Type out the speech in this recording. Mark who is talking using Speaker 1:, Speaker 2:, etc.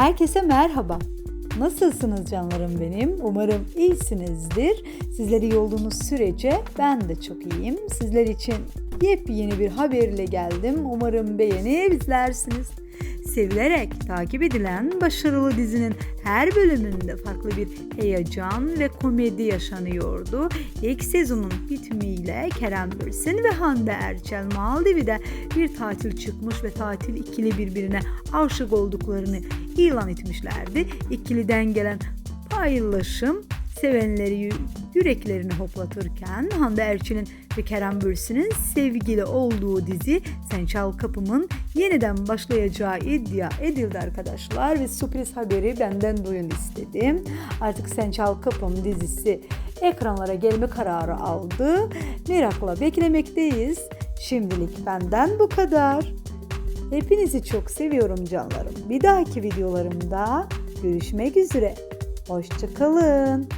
Speaker 1: Herkese merhaba. Nasılsınız canlarım benim? Umarım iyisinizdir. Sizler iyi olduğunuz sürece ben de çok iyiyim. Sizler için yepyeni bir haberle geldim. Umarım beğeni izlersiniz. Sevilerek takip edilen başarılı dizinin her bölümünde farklı bir heyecan ve komedi yaşanıyordu. İlk sezonun bitimiyle Kerem Bürsin ve Hande Erçel Maldiv'de bir tatil çıkmış ve tatil ikili birbirine aşık olduklarını ilan etmişlerdi. İkiliden gelen paylaşım sevenleri yü- yüreklerini hoplatırken Hande Erçel'in ve Kerem Bürsin'in sevgili olduğu dizi Sen Çal Kapım'ın yeniden başlayacağı iddia edildi arkadaşlar ve sürpriz haberi benden duyun istedim. Artık Sen Çal Kapım dizisi ekranlara gelme kararı aldı. Merakla beklemekteyiz. Şimdilik benden bu kadar. Hepinizi çok seviyorum canlarım. Bir dahaki videolarımda görüşmek üzere. Hoşçakalın.